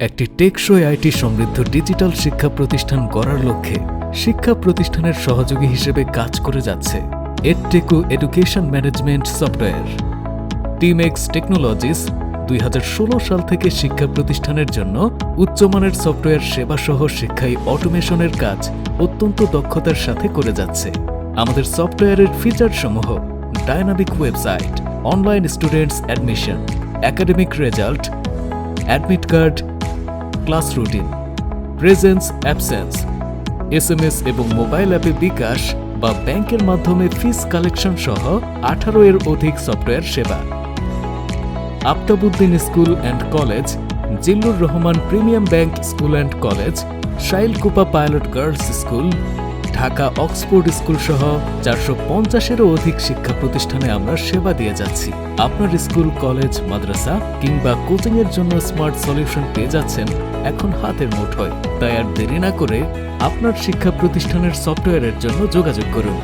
একটি টেকসই আইটি সমৃদ্ধ ডিজিটাল শিক্ষা প্রতিষ্ঠান গড়ার লক্ষ্যে শিক্ষা প্রতিষ্ঠানের সহযোগী হিসেবে কাজ করে যাচ্ছে এডটেকো education management software. Timex technologies দুই হাজার ষোলো সাল থেকে শিক্ষা প্রতিষ্ঠানের জন্য উচ্চমানের সফটওয়্যার সেবাসহ শিক্ষায় অটোমেশনের কাজ অত্যন্ত দক্ষতার সাথে করে যাচ্ছে। আমাদের সফটওয়্যারের ফিচারসমূহ, dynamic website, online students admission, academic result, admit card class routine presence absence S M S এবং মোবাইল অ্যাপে বিকাশ বা ব্যাংকের মাধ্যমে ফিস কালেকশন সহ আঠারো এর অধিক সফটওয়্যার সেবা। Aftabuddin school and college, Zillur Rahman premium bank school and college Shailkupa pilot girls school Dhaka Oxford school সহ চারশো পঞ্চাশেরও অধিক শিক্ষা প্রতিষ্ঠানে আমরা সেবা দিয়ে যাচ্ছি। আপনার স্কুল, কলেজ, মাদ্রাসা কিংবা কোচিং এর জন্য স্মার্ট সলিউশন পেয়ে যাচ্ছেন এখন হাতের মুঠোয়। তাই আর দেরি না করে আপনার শিক্ষা প্রতিষ্ঠানের সফটওয়্যারের জন্য যোগাযোগ করুন।